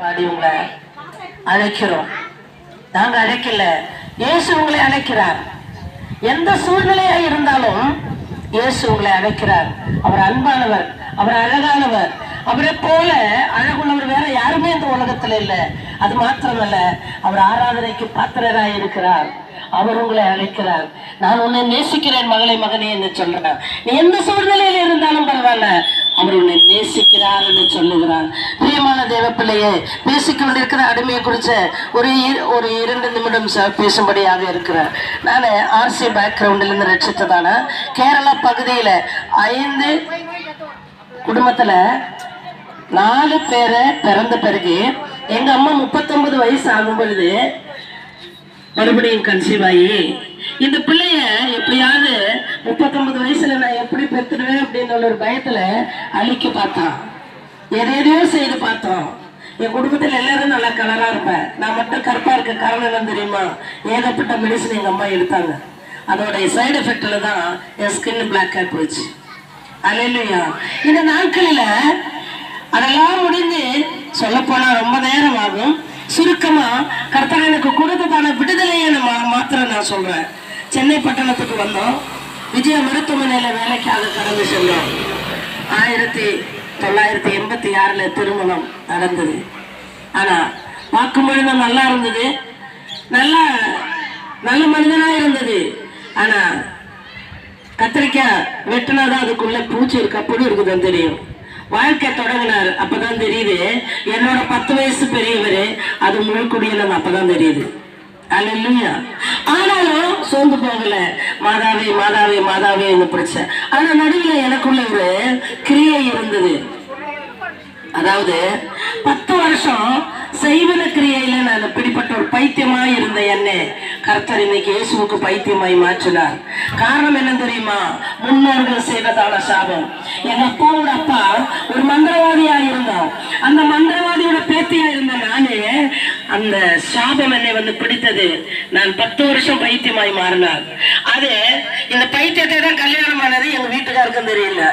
பாடி உங்களை அழைக்கிறோம். நாங்க அழைக்கல. இயேசு உங்களை அழைக்கிறார். எந்த சூழ்நிலையா இருந்தாலும் இயேசு உங்களை அழைக்கிறார். அவர் அன்பானவர் அவர் அழகானவர். அவரை போல அழகுள்ளவர் வேற யாருமே இந்த உலகத்துல இல்ல. அது மாத்திரமல்ல அவர் ஆராதனைக்கு பாத்திரராய் இருக்கிறார். அவர் உங்களை அழைக்கிறார். நான் உன்னை நேசிக்கிறேன் மகளை மகனே என்று சொல்றேன் நீ எந்த சூழ்நிலையில இருந்தாலும் பரவாயில்ல அவர் உன்னை நேசிக்கிறார் என்று சொல்லுகிறார். பிரியமான தேவ பேசிக் கொண்டிருக்கிற அடிமையை குறித்த ஒரு இரு- ஒரு இரண்டு நிமிடம் பேசும்படியாக இருக்கிறார். நான் ஆர்சி பேக்ரவுண்டிலிருந்து ரட்சித்ததான கேரளா பகுதியில ஐந்து குடும்பத்துல நாலு பேரை பிறந்த பிறகு எங்க அம்மா முப்பத்தொன்பது வயசு ஆகும் பொழுது மறுபடியும் கன்சீவ் ஆகி இந்த பிள்ளைய எப்படியாவது முப்பத்தொன்பது வயசுல நான் எப்படி பெற்றுடுவேன் அப்படின்னு ஒரு பயத்துல அழிக்க பார்த்தான். எதையோ செய்து பார்த்தோம். என் குடும்பத்தில் எல்லாரும் நல்லா கலரா இருப்பேன். நான் மட்டும் கருப்பா இருக்க காரணம் என்ன தெரியுமா? ஏகப்பட்ட மெடிசன் எங்க அம்மா எடுத்தாங்க. அதோடைய சைடு எஃபெக்ட்ல தான் என் ஸ்கின் பிளாக் ஆகி போச்சு. அலையிலையா. இந்த நாட்களில் அதெல்லாம் முடிஞ்சு சொல்லப்போனால் ரொம்ப நேரம் ஆகும். சுருக்கமா கர்த்தர் எனக்கு கொடுத்ததான விடுதலையை நான் மாத்திரம் நான் சொல்றேன். சென்னை பட்டணத்துக்கு வந்தோம். விஜய மருத்துவமனையில வேலைக்காக கடந்து சென்றோம். ஆயிரத்தி தொள்ளாயிரத்தி எண்பத்தி ஆறுல திருமணம் நடந்தது. ஆனா பார்க்கும் பொழுது நல்லா இருந்தது. நல்லா நல்ல மனிதனா இருந்தது. ஆனா கத்திரிக்காய் வெட்டினாதான் அதுக்குள்ள பூச்சி இருக்கு அப்படி இருக்குதுன்னு தெரியும். வாழ்க்கை தொடங்கினார் அப்பதான் தெரியுது. என்னோட பத்து வயசு பெரியவர் அது முழுக்குடியினது அப்பதான் தெரியுது. அல்லையா ஆனாலும் சோர்ந்து போகல. மாதாவே மாதாவே மாதாவே என்று ஆனா நடுவுல எனக்குள்ள ஒரு கிரியை இருந்தது. அதாவது பத்து வருஷம் செய்வன கிரியையில நான் பிடிப்பட்ட ஒரு பைத்தியமாய் இருந்த என்ன கர்த்தர் இன்னைக்கு இயேசுவுக்கு பைத்தியமாய் மாற்றினார். காரணம் என்ன தெரியுமா? முன்னோர்கள் செய்ததான சாபம். எங்க அப்பாவோட அப்பா ஒரு மந்திரவாதியா இருந்தான் அந்த மந்திரவாதியோட பேத்தியா இருந்த நானே அந்த சாபம் என்னை வந்து பிடித்தது. நான் பத்து வருஷம் பைத்தியமாய் மாறினார். அது இந்த பைத்தியத்தை தான் கல்யாணம் ஆனது எங்க வீட்டுக்காருக்கும் தெரியல.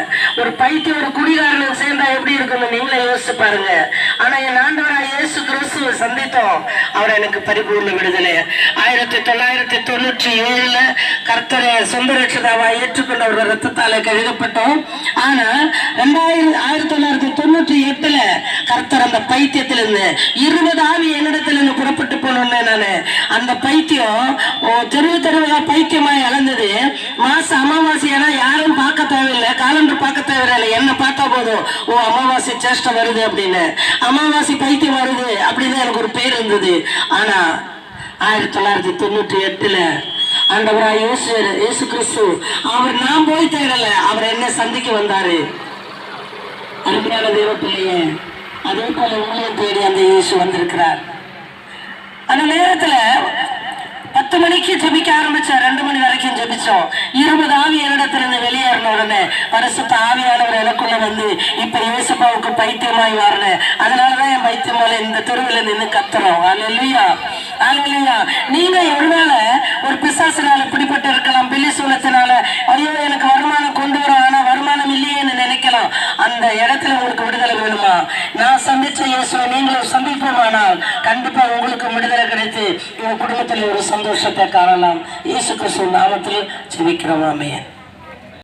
ஒரு பைத்தியம் ஒரு குடிகாரனுக்கு சேர்ந்தா எப்படி இருக்கும்னு நீங்களே யோசிச்சு பாருங்க. ஆனா என் ஆண்டவராக இயேசு கிறிஸ்துவை சந்தித்தோம். அவர் எனக்கு பரிபூர்ண விடுதலை. ஆயிரத்தி தொள்ளாயிரத்தி தொண்ணூற்றி ஏழுல கர்த்தரை சொந்த ரட்சதாவா ஏற்றுக்கொண்ட ஒரு ரத்தத்தால கழுகப்பட்டோம். ஆனா ரெண்டாயிரத்தி ஆயிரத்தி தொள்ளாயிரத்தி தொண்ணூற்றி எட்டுல கர்த்தர் அந்த பைத்தியத்திலிருந்து இருபது ஆவி என்னிடத்திலிருந்து புறப்பட்டு போனோன்னு நானு. அந்த பைத்தியம் ஓ, தெருவு தெருவா பைத்தியமாய் அளந்தது மாச அமாவாசையானா யாரும் பார்க்க தேவையில்லை. காலண்டர் பார்க்க தேவையில்லை. என்ன பார்த்தா போதும். ஓ அமாவாசை சேஷ்டம் வருது அப்படின்னு. அமாவாசை பைத்தியம் வருது அப்படின்னு எனக்கு ஒரு பேர் இருந்தது. ஆனா ஆயிரத்தி தொள்ளாயிரத்தி தொண்ணூற்றி எட்டுல ஆண்டவரா இயேசு இயேசு கிறிஸ்து அவர் நான் போய் தேடல அவர் என்ன சந்திக்க வந்தாரு. அருமையான தேவ பிள்ளையே அதே போல உங்களையும் தேடி அந்த இயேசு வந்திருக்கிறார். அந்த நேரத்துல மணிக்கு ஜெபிக்க ஆரம்பிச்சோம் ரெண்டு மணி வரைக்கும் ஜெபிச்சோம். இருபது ஆவி என்னிடத்திலிருந்து வெளியேறின உடனே பரிசுத்த ஆவியானவர் எனக்குள்ள வந்து இப்ப இயேசுப்பாவுக்கு பைத்தியமாய் மாறினேன் அதனாலதான் என் பைத்தியம் மேல இந்த தெருவில் நின்று கத்துறோம். அல்லையா அல்லையா நீங்க ஒருவேளை ஒரு பிசாசினால பிடிபட்டு இருக்கலாம். பில்லி சூலத்தினால ஐயோ எனக்கு வருமானம் கொண்டு வரும் ஆனா வருமானம் இல்லையேன்னு நினைக்கலாம். அந்த இடத்துல உங்களுக்கு விடுதலை முடியுமா நான் சந்திச்ச இயேசுவை நீங்களும் சந்திப்போமானால் கண்டிப்பா உங்களுக்கு விடுதலை கிடைத்து உங்க குடும்பத்தில் ஒரு சந்தோஷத்தை காணலாம். இயேசு கிறிஸ்து நாமத்தில் ஜெபிக்கிறோம். ஆமென்.